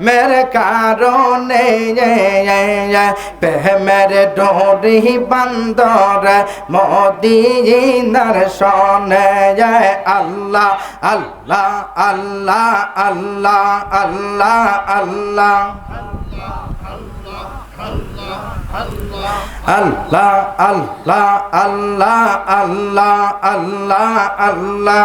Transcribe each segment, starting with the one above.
মেরে কারণে প্রেমের ডোরি বান্দর মদিনার সনে আল্লাহ আল্লাহ আল্লাহ আল্লাহ আল্লাহ আল্লাহ আল্লাহ আল্লাহ আল্লাহ আল্লাহ আল্লাহ আল্লাহ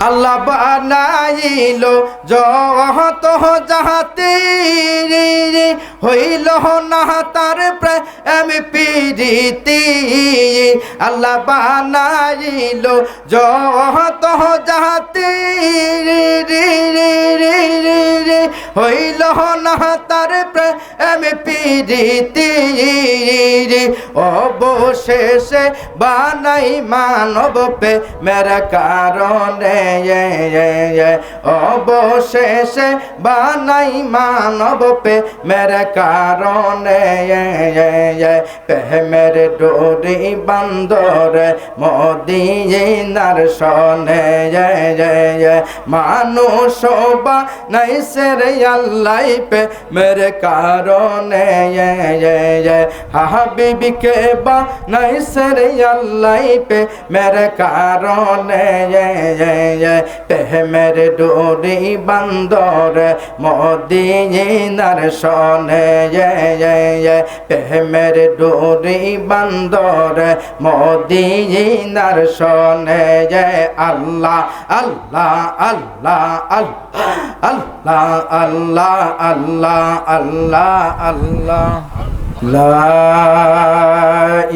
আল্লাহ বানাইল যত যাহাতে হইল না তার প্রেম পিরিতি আল্লাহ বানাইল যত যাহাতে হইল না তার প্রেম পিরিতি অবশেষে বানাই মানব পে, মেরা কারণে অবশেষে বানাই মানব পে, মেরে কারণে প্রেমের ডোরি বান্দর মদিনার সনে মানুষ বা নাই সের আল্লাহ পে, মেরে কারণে হাবিবিকে বা নাই সের আল্লাহ পে, মেরে কারণে প্রেমের ডোরি বান্দর মদিনার সনে প্রেমের ডোরি বান্দর মদিনার সনে আল্লাহ আল্লাহ আল্লাহ আল্লাহ আল্লাহ আল্লাহ আল্লাহ আল্লাহ লা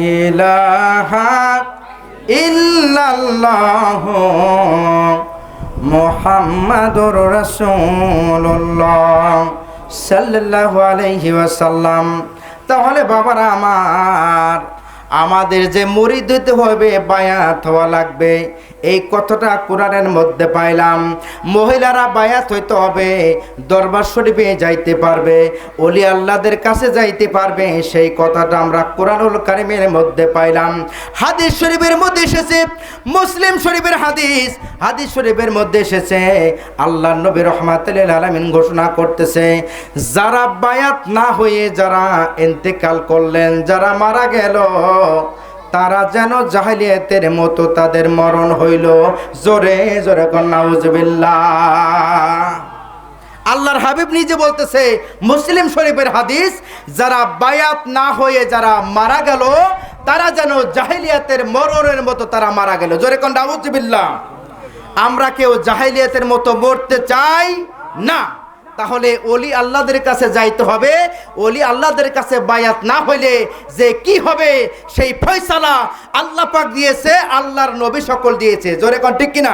ইলাহা ইল্লাল্লাহ মোহাম্মদুর রাসূলুল্লাহ সাল্লাল্লাহু আলাইহি ওয়াসাল্লাম। তাহলে বাবারা আমার আমাদের যে মুরিদ হইতে হবে, বায়াত হওয়া লাগবে। এই কথাটা কোরআনের মধ্যে পাইলাম। মহিলারা বায়াত হইতে হবে, দরবার শরীফে যাইতে পারবে অলি আল্লাহদের কাছে যাইতে পারবে। সেই কথাটা আমরা কোরআনুল কারিমের মধ্যে পাইলাম। হাদিস শরীফের মধ্যে এসেছে, মুসলিম শরীফের হাদিস। হাদিস শরীফের মধ্যে এসেছে আল্লাহ নবী রহমাতুল্লাহ আলামিন ঘোষণা করতেছে, যারা বায়াত না হয়ে যারা ইন্তেকাল করলেন, যারা মারা গেল তারা যেন জাহিলিয়াতের মতো তাদের মরণ হইল। জোরে জোরে কন্যাউজবিল্লা আল্লাহর হাবিব নিজে বলতেছে, মুসলিম শরীফের হাদিস, যারা বায়াত না হয়ে যারা মারা গেল, তারা যেন জাহিলিয়াতের মরণের মতো তারা মারা গেল। জোরে কন্যাউজবিল্লা আমরা কেউ জাহিলিয়াতের মতো মরতে চাই না। তাহলে অলি আল্লাহদের কাছে যাইতে হবে। অলি আল্লাহদের কাছে বায়াত না হইলে যে কি হবে? সেই ফয়সালা আল্লাহ পাক দিয়েছে, আল্লাহর নবী সকল দিয়েছে। জোরে কন ঠিক কিনা?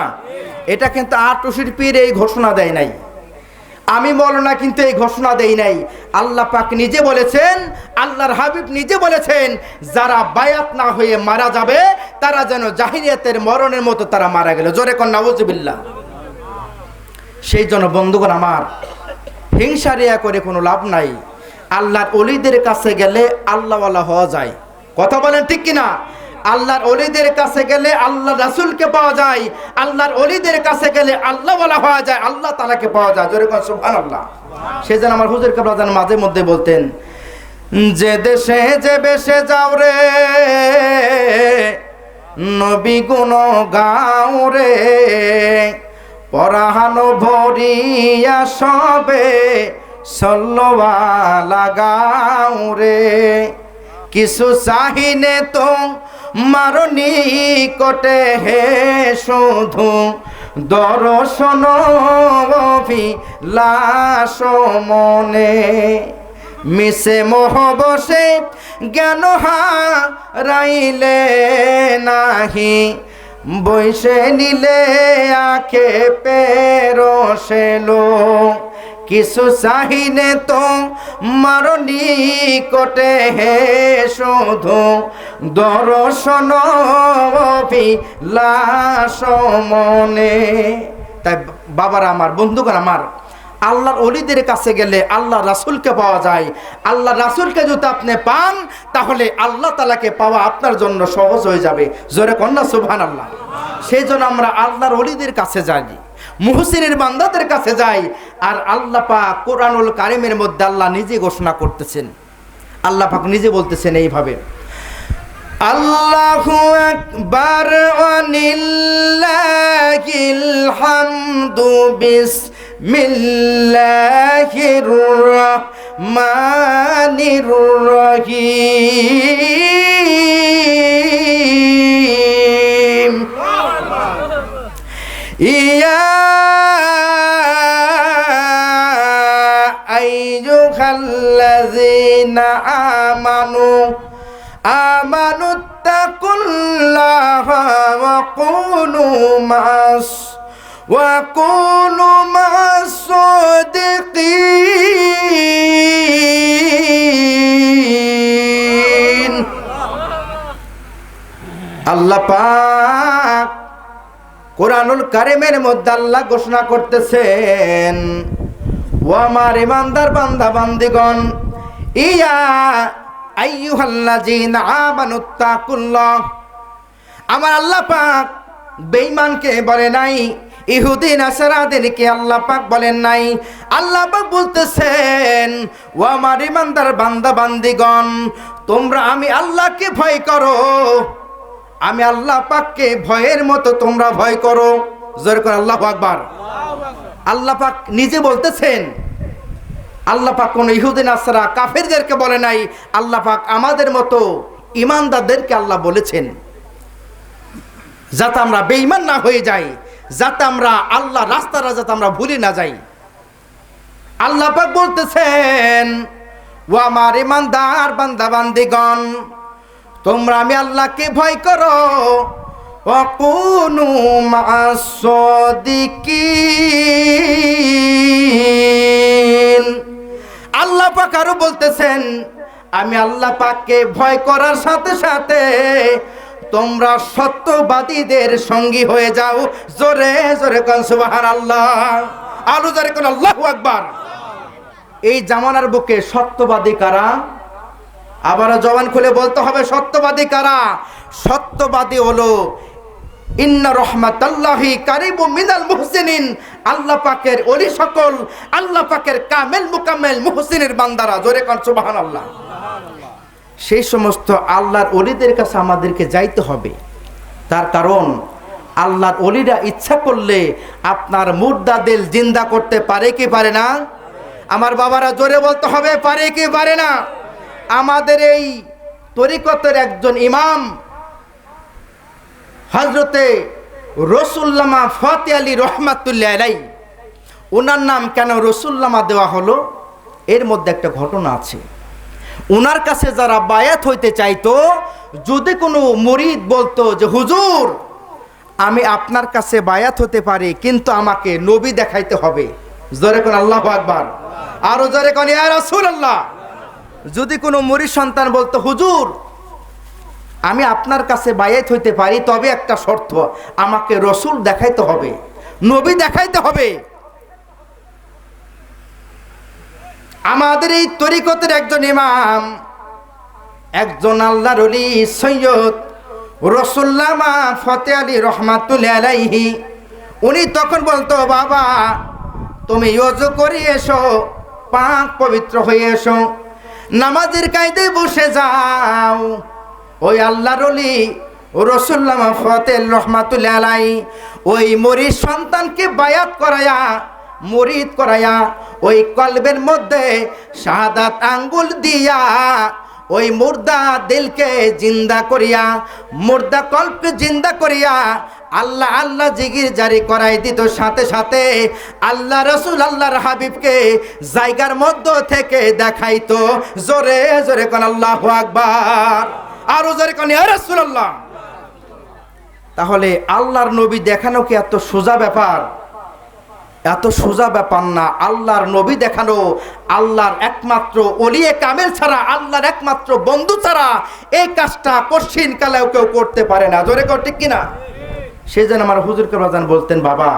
এটা কিন্তু আটুশির পীর এই ঘোষণা দেয় নাই। আমি মৌলানা কিন্তু এই ঘোষণা দেই নাই। আল্লাহ পাক নিজে বলেছেন, আল্লাহর হাবিব নিজে বলেছেন, যারা বায়াত না হয়ে মারা যাবে, তারা যেন জাহিরিয়াতের মরণের মতো তারা মারা গেল। জোরে কন নাউজুবিল্লাহ। সেই জন্য বন্ধুগণ আমার হিংসারিয়া করে কোনো লাভ নাই। আল্লাহর অলিদের কাছে গেলে আল্লাহওয়ালা হওয়া যায়। কথা বলেন ঠিক কিনা? আল্লাহর অলিদের কাছে গেলে আল্লাহ রাসুলকে পাওয়া যায়। আল্লাহর অলিদের কাছে গেলে আল্লাহওয়ালা হওয়া যায়। আল্লাহ তালাকে পাওয়া যায়। জোরে কোন সুবহান আল্লাহ সেই যেন আমার হুজুর কাবরাজান মাঝে মধ্যে বলতেন, যে দেশে যে বেশে যাও রে, নবী গুণ গাও রে পরাহানো ভরিয়া সবে সল্লবা রে। কিছু চাহিনে তো মারনি কটে হে শুধু দর্শন লাশ মনে। মিশে মোহ বসে জ্ঞান হারাইলে নাহি বৈশে নিলে আখে পেরোসেলো কিছু চাহিনে তো মারনি কটে হে শুধু। দর্শন লাশ মনে। তাই বাবারা আমার, বন্ধুগণ আমার আল্লাহর অলিদের কাছে গেলে আল্লাহ রাসুলকে পাওয়া যায়। আল্লাহ রাসুলকে যদি আপনি পান, তাহলে আল্লাহ তালাকে পাওয়া আপনার জন্য সহজ হয়ে যাবে। জোরে কন্যা সুবহান আল্লাহ সেই জন্য আমরা আল্লাহর অলিদের কাছে যাই, মুহসিনের বান্দাদের কাছে যাই, আর আল্লাহ পাক কোরআনুল কারিমের মধ্যে আল্লাহ নিজে ঘোষণা করতেছেন। আল্লাহ পাক নিজে বলতেছেন এইভাবে, আল্লাহু আকবার ওয়ালিল্লাহিল হামদু বিসমিল্লাহির রহমানির রহিম। ইয়া আইয়ুহাল্লাযীনা আমানু আমানু তাকুল্লাহা ওয়া কুনু মাস কুনু মাস সাদিকিন আল্লাহ পাক কোরআনুল কারিমের মধ্যে আল্লাহ ঘোষণা করতেছেন, ও আমার ইমানদার বান্দা, বান্দিগণ, ইয়া আইয়ুহাল্লাযীন আমানুত্তাকুল্লাহ আমার আল্লাহ পাক বেঈমানকে বলে নাই ইহুদি নাসারাদেরকে আল্লাহ পাক বলেন নাই। আল্লাহ পাক বলতেছেন ও আমার ইমানদার বান্দা, বান্দিগণ, তোমরা আমি আল্লাহকে ভয় করো। আমি আল্লাহ পাককে ভয়ের মতো তোমরা ভয় করো। জোর করে আল্লাহ আকবার। আল্লাহ পাক নিজে বলতেছেন, আল্লাহ পাক কোন ইহুদিন আসরা কাফেরদেরকে বলে নাই। আল্লাহ পাক আমাদের মতো ইমানদারদেরকে আল্লাহ বলেছেন। যাতে আমরা বেঈমান না হয়ে যাই। যাতে আমরা আল্লাহ রাস্তারা যাতে আমরা ভুলে না যাই। আল্লাহ পাক বলতেছেন ও আমার ইমানদার বান্দা, বান্দিগণ, তোমরা আমি আল্লাহকে ভয় করো। অকুনু মাসদিকিন আল্লাহ পাক আরও বলতেছেন, আমি আল্লাহ পাককে ভয় করার সাথে সাথে তোমরা সত্যবাদীদের সঙ্গী হয়ে যাও। জোরে জোরে কন আল্লাহ আলু জোরে কোন, আল্লাহ আকবার। এই জামানার বুকে সত্যবাদী কারা? আবার জবান খুলে বলতে হবে, সত্যবাদী কারা? সত্যবাদী হলো, ইন্না রহমাতাল্লাহি কারিবু মিনাল মুহসিনিন। আল্লাহ পাকের ওলি সকল, আল্লাহ পাকের কামেল মুকামেল মুহসিনের বান্দারা। জোরে কর সুবহানাল্লাহ। সেই সমস্ত আল্লাহর অলিদের কাছে আমাদেরকে যাইতে হবে। তার কারণ, আল্লাহর অলিরা ইচ্ছা করলে আপনার মুর্দা দিল জিন্দা করতে পারে কি পারে না? আমার বাবারা জোরে বলতে হবে, পারে কি পারে না? আমাদের এই তরিকতের একজন ইমাম হজরতে রসুল্লামা ফতে আলী রহমাতুল্লাহ আলাই ওনার নাম কেন রসুল্লামা দেওয়া হলো? এর মধ্যে একটা ঘটনা আছে। ওনার কাছে যারা বায়াত হইতে চাইতো, যদি কোনো মরিদ বলতো যে, হুজুর, আমি আপনার কাছে বায়াত হতে পারি, কিন্তু আমাকে নবী দেখাইতে হবে। জোরে কোন আল্লাহ আকবার। আরও জোরে কোন রাসূলুল্লাহ। যদি কোনো মরিদ সন্তান বলতো, হুজুর, আমি আপনার কাছে বায়াত হইতে পারি, তবে একটা শর্ত, আমাকে রসুল দেখাইতে হবে, নবী দেখাইতে হবে। আমাদের এই তরিকতের একজন ইমাম, একজন আল্লাহর অলি সৈয়দ রসুল্লামা ফতে আলী রহমাতুল্লাহ আলাইহি, উনি তখন বলতো, বাবা, তুমি ইয়জ করে এসো, পাক পবিত্র হয়ে এসো, নামাজের কায়দে বসে যাও। ওই আল্লাহর অলি রসুল্লামা ফতেল রহমাতুল্লাহ আলাই ওই মরির সন্তানকে বায়াত করায়া মরিদ করাইয়া ওই কলবের মধ্যে শাহাদাত আঙ্গুল দিয়া ওই মুর্দা দিলকে জিন্দা করিয়া, মুর্দা কল্পকে জিন্দা করিয়া আল্লাহ আল্লাহ জিগির জারি করাই দিত। সাথে সাথে আল্লাহ রসুল আল্লাহর হাবিবকে জায়গার মধ্য থেকে দেখাইতো। জোরে জোরে কন আল্লাহ আকবার। আরও জোরে কোন রসুল আল্লাহ তাহলে আল্লাহর নবী দেখানো কি এত সোজা ব্যাপার? এত সোজা ব্যাপার না, আল্লাহর নবী দেখানো, আল্লাহর একমাত্র অলিয়ে কামেল ছাড়া, আল্লাহর একমাত্র বন্ধু ছাড়া এই কাজটা কঠিন কালেও কেউ করতে পারে না। জোরে কর, ঠিক কিনা? সেই জন্য আমার হুজুর বাজান বলতেন, বাবা,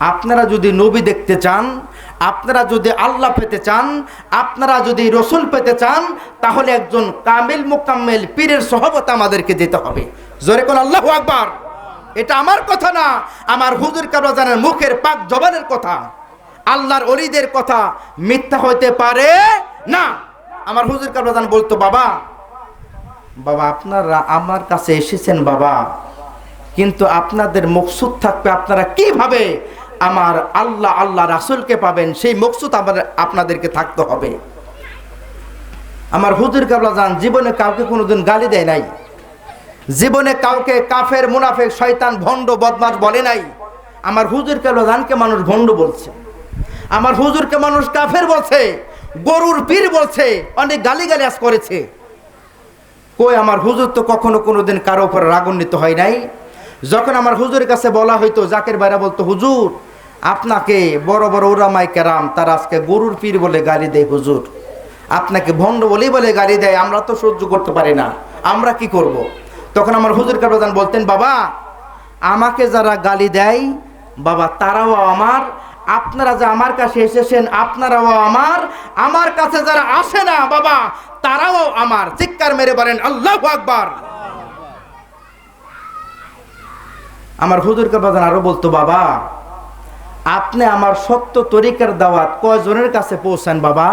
আপনারা যদি নবী দেখতে চান, আপনারা যদি আল্লাহ পেতে চান, আপনারা যদি রসুল পেতে চান, তাহলে একজন কামিল মোকাম্মেল পীরের সহবত আমাদেরকে যেতে হবে। জোরে কোন আল্লাহ আকবার। এটা আমার কথা না, আমার হুজুর কাবরাজানের মুখের পাক জবানের কথা। আল্লাহর অলিদের কথা মিথ্যা হইতে পারে না। আমার হুজুর কাবরাজান বলতো, বাবা বাবা, আপনারা আমার কাছে এসেছেন, বাবা, কিন্তু আপনাদের মকসুদ থাকবে আপনারা কীভাবে? আমার আল্লাহ আল্লাহ রাসুলকে পাবেন, সেই মকসুদ আমার আপনাদেরকে থাকতে হবে। আমার হুজুর কাবলা যান জীবনে কাউকে কোনোদিন গালি দেয় নাই। জীবনে কাউকে কাফের, মুনাফেক, শয়তান, ভণ্ড বদমাস বলে নাই। আমার হুজুর কাবলা জানকে মানুষ ভণ্ড বলছে। আমার হুজুরকে মানুষ কাফের বলছে, গরুর পীর বলছে, অনেক গালি গালিয়াস করেছে। কই আমার হুজুর তো কখনো কোনোদিন কারও উপর রাগান্বিত হয় নাই? যখন আমার হুজুরের কাছে বলা হইতো, জাকের বাইরা বলতো, হুজুর, আপনাকে বড় বড় ওরামাই কেরাম, তার আজকে গরুর পীর বলে গালি দেয়, হুজুর। আপনাকে ভণ্ড বলেই বলে গালি দেয়, আমরা তো সহ্য করতে পারি না। আমরা কি করব। তখন আমার হুজুর কাপ্রধান বলতেন, বাবা, আমাকে যারা গালি দেয়, বাবা, তারাও আমার, আপনারা যে আমার কাছে এসেছেন, আপনারাও আমার আমার কাছে যারা আসে না, বাবা, তারাও আমার। চিৎকার মেরে বলেন, আল্লাহ আকবার। আমার হুজুর কাপ্রধান আরও বলতো, বাবা, আপনি আমার সত্য তরিকার দাওয়াত কয়জনের কাছে পৌঁছান, বাবা?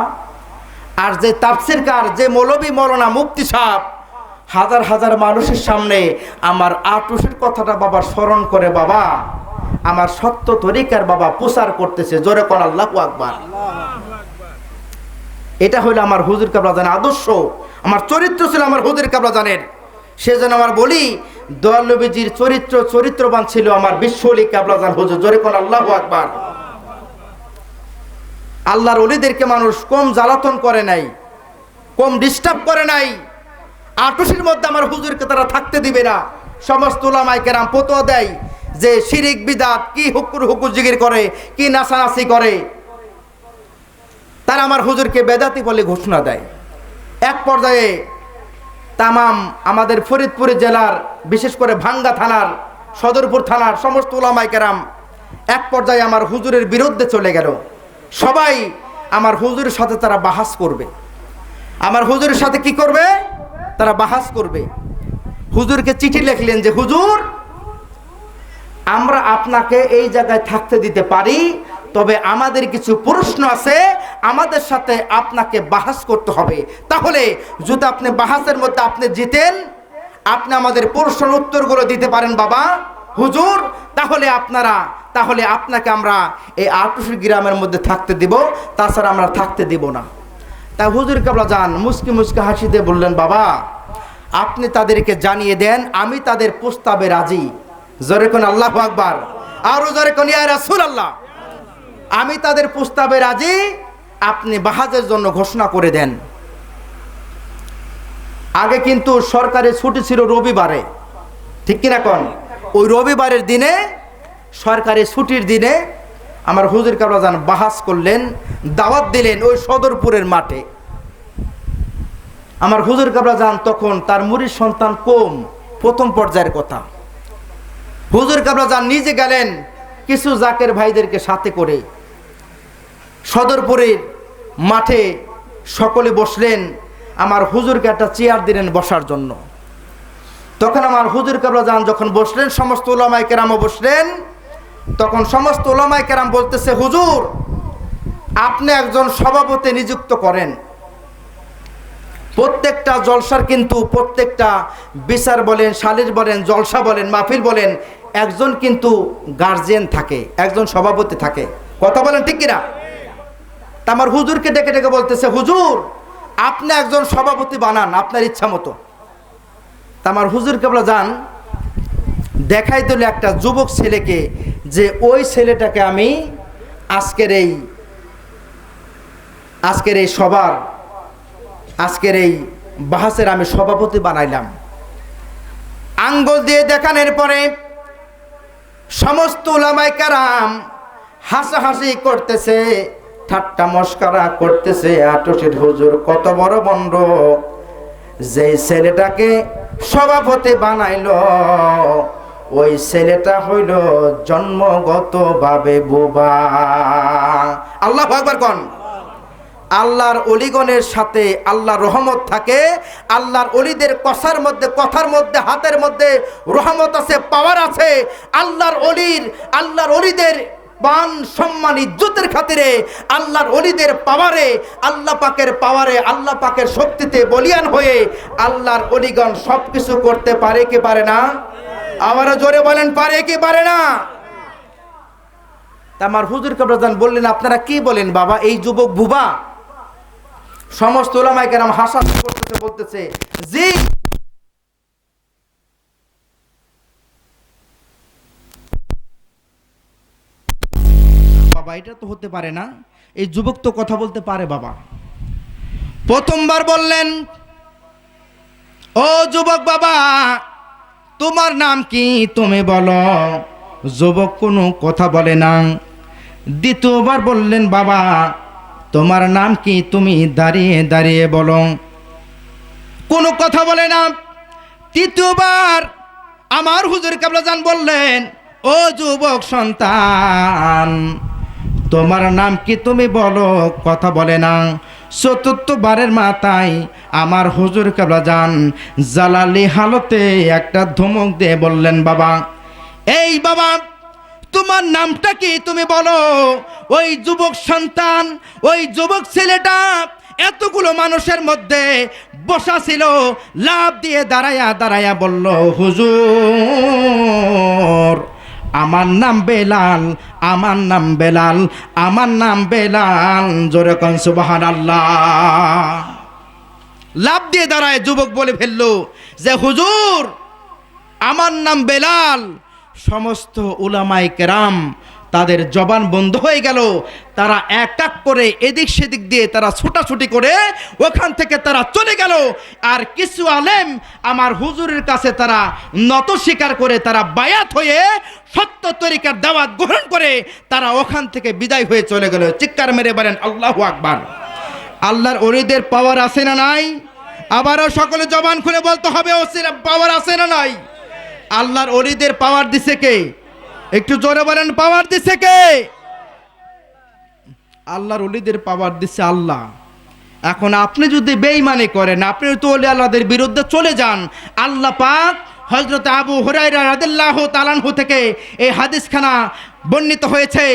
আর যে তাফসিরকার, যে মৌলবী মৌলানা মুক্তি সাহ হাজার হাজার মানুষের সামনে আমার আটুসের কথাটা বাবা স্মরণ করে বাবা। আমার সত্য তরিকার বাবা প্রচার করতেছে, জোরে কর আল্লাহ আকবার। এটা হলো আমার হুজুর কাবলাজানের আদর্শ, আমার চরিত্র ছিল আমার হুজুর সে যেন আমার বলি দয়ালবীজির চরিত্র, চরিত্রবান ছিল আমার বিশ্বলি কাবলাজান হুজুর, জোরে কর আল্লাহ আকবার। আল্লাহর অলিদেরকে মানুষ কম জ্বালাতন করে নাই, কম ডিস্টার্ব করে নাই আটুসির মধ্যে আমার হুজুরকে তারা থাকতে দিবে না। সমস্ত ওলামাই কেরাম পতো দেয় যে শিরিক বিদাত কি হুকুর হুকুর জিগির করে, কি নাচানাচি করে। তারা আমার হুজুরকে বেদাতি বলে ঘোষণা দেয়। এক পর্যায়ে তামাম আমাদের ফরিদপুর জেলার, বিশেষ করে ভাঙ্গা থানার, সদরপুর থানার সমস্ত ওলামাই কেরাম এক পর্যায়ে আমার হুজুরের বিরুদ্ধে চলে গেল। সবাই আমার হুজুরের সাথে তারা বাহাস করবে। আমার হুজুরের সাথে কি করবে? তারা বাহাস করবে। হুজুরকে চিঠি লিখলেন যে, হুজুর, আমরা আপনাকে এই জায়গায় থাকতে দিতে পারি, তবে আমাদের কিছু প্রশ্ন আছে, আমাদের সাথে আপনাকে বাহাস করতে হবে। তাহলে যদি আপনি বাহাসের মধ্যে আপনি জিতেন, আপনি আমাদের প্রশ্নের উত্তরগুলো দিতে পারেন, বাবা। হুজুর, তাহলে আপনারা, তাহলে আপনাকে আমরা এই আটুসি গ্রামের মধ্যে থাকতে দিব, তাছাড়া আমরা থাকতে দিব না। তা হুজুর কাবলা যান, মুসকি মুসকি হাসি দিয়ে বললেন, বাবা, আপনি তাদেরকে জানিয়ে দেন, আমি তাদের প্রস্তাবে রাজি। জোরে কোন আল্লাহ আকবার, আরও জোরে কোন আল্লাহ আমি তাদের প্রস্তাবে রাজি, আপনি বাহাজের জন্য ঘোষণা করে দেন। আগে কিন্তু সরকারি ছুটি ছিল রবিবারে, ঠিক কিনা কন? ওই রবিবারের দিনে সরকারি ছুটির দিনে আমার হুজুর কাবরাজান বাহাস করলেন, দাওয়াত দিলেন ওই সদরপুরের মাঠে। আমার হুজুর কাবরাজান তখন তার মুড়ির সন্তান কম? প্রথম পর্যায়ের কথা। হুজুর কাবরাজান নিজে গেলেন কিছু জাকের ভাইদেরকে সাথে করে। সদরপুরের মাঠে সকলে বসলেন, আমার হুজুরকে একটা চেয়ার দিলেন বসার জন্য। তখন আমার হুজুর কাবরাজান যখন বসলেন, সমস্ত ওলামাই কেরামও বসলেন তখন সমস্ত ওলামাই কেরাম বলতেছে, হুজুর, আপনি একজন সভাপতি নিযুক্ত করেন। প্রত্যেকটা জলসার কিন্তু প্রত্যেকটা বিচার বলেন সালির বলেন, জলসা বলেন, মাহফিল বলেন, একজন কিন্তু গার্জিয়ান থাকে, একজন সভাপতি থাকে। কথা বলেন ঠিক কিনা? আমার হুজুরকে ডেকে ডেকে বলতেছে, হুজুর, আপনি একজন সভাপতি বানান, আপনার ইচ্ছা মতো। আমার হুজুর কেবলা যান দেখাই দিল একটা যুবক ছেলেকে যে ওই ছেলেটাকে আমি আজকের এই আজকের এই সবার আজকের এই বাহাসের আমি সভাপতি বানাইলাম। আঙ্গুল দিয়ে দেখানোর পরে সমস্ত ওলামাই কারাম হাসাহাসি করতেছে, ঠাট্টা মস্কারা করতেছে আটশের হুজুর কত বড় বন্ড যে ছেলেটাকে সভাপতি বানাইলো ওই ছেলেটা হইল জন্মগতভাবে বোবা। আল্লাহ একবার কন। আল্লাহর অলিগণের সাথে আল্লাহর রহমত থাকে, আল্লাহর অলিদের কষার মধ্যে, কথার মধ্যে, হাতের মধ্যে রহমত আছে পাওয়ার আছে। আল্লাহর অলির, আল্লাহর অলিদের পান সম্মান, ইজ্জতের খাতিরে আল্লাহর অলিদের পাওয়ারে আল্লাহ পাকের পাওয়ারে আল্লাহ পাকের শক্তিতে বলিয়ান হয়ে আল্লাহর অলিগণ সব কিছু করতে পারে কি পারে না? আবারও জোরে বলেন, পারে কি পারে না? আমার হুজুর কাবরাজান বললেন, আপনারা কি বলেন বাবা, এই যুবক বুবা? সমস্ত ওলামাই কেরাম হাসা করতেছে, বলতেছে, জি। বাবা, এটা তো হতে পারে না। এই যুবক তো কথা বলতে পারে বাবা। প্রথমবার বললেন, ও যুবক বাবা তোমার নাম কি তুমি বলো। যুবক কোনো কথা বলে না। দ্বিতীয়বার বললেন, বাবা, তোমার নাম কি তুমি দাঁড়িয়ে দাঁড়িয়ে বলো। কোনো কথা বলে না। তৃতীয়বার আমার হুজুর কাবলাজান বললেন, ও যুবক সন্তান, তোমার নাম কি তুমি বলো? কথা বলে না। চতুর্থবারের মাথায় আমার হুজুর কাবলাজান জালালি হালতে একটা ধমক দিয়ে বললেন, বাবা, এই বাবা, তোমার নামটা কি তুমি বলো? ওই যুবক সন্তান, ওই যুবক ছেলেটা এতগুলো মানুষের মধ্যে বসা ছিল লাভ দিয়ে দাঁড়ায়া দাঁড়ায়া বলল, হুজুর আমার নাম বেলাল, আমার নাম বেলাল, আমার নাম বেলাল। জোরে কন সুবাহান লাভ দিয়ে দাঁড়ায় যুবক বলে ফেলল যে, হুজুর, আমার নাম বেলাল। সমস্ত উলামাই কেরাম তাদের জবান বন্ধ হয়ে গেল। তারা এক এক করে এদিক সেদিক দিয়ে তারা ছুটাছুটি করে ওখান থেকে তারা চলে গেল। আর কিছু আলেম আমার হুজুরের কাছে তারা নত স্বীকার করে তারা বায়াত হয়ে সত্য তরিকার দাওয়াত গ্রহণ করে তারা ওখান থেকে বিদায় হয়ে চলে গেল। চিৎকার মেরে বলেন, আল্লাহ আকবার। আল্লাহর অলিদের পাওয়ার আছে না নাই? আবারও সকলে জবান খুলে বলতে হবে, ওসির পাওয়ার আছে না নাই? আল্লাহর অলিদের পাওয়ার দিছে কে? একটু জোরে বলেন পাওয়ার দিছে কে? আল্লাহর অলিদের পাওয়ার দিছে আল্লাহ। এখন আপনি যদি বেইমানি করেন, আপনি তো অলি আল্লাহদের বিরুদ্ধে চলে যান। আল্লাহ পাক হজরত আবু হুরাইরা রাদিল্লাহ তালানহু থেকে এই হাদিসখানা বর্ণিত হয়েছে,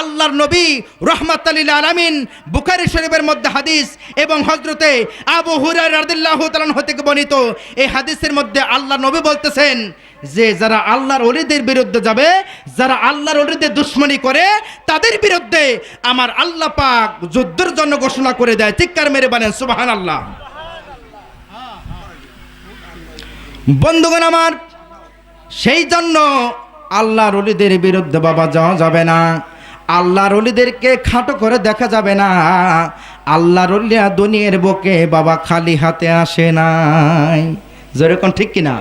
আল্লাহর নবী রহমত আলীল আলামিন বুখারি শরীফের মধ্যে হাদিস এবং হজরতে আবু হুরাই রাদিল্লাহ থেকে বর্ণিত। এই হাদিসের মধ্যে আল্লাহ নবী বলতেছেন যে, যারা আল্লাহর অলিদের বিরুদ্ধে যাবে, যারা আল্লাহর অলিদের দুশ্মনী করে, তাদের বিরুদ্ধে আমার আল্লাহ পাক যুদ্ধের জন্য ঘোষণা করে দেয়। চিৎকার মেরে বানেন সুবাহান আল্লাহ বন্ধুগণ আমার, সেই জন্য আল্লাহর অলিদের বিরুদ্ধে বাবা, যাওয়া যাবে না। আল্লাহর অলিদেরকে খাটো করে দেখা যাবে না। আল্লাহর অলিয়া দুনিয়ার বকে বাবা খালি হাতে আসে নাই। যেরকম ঠিক কিনা?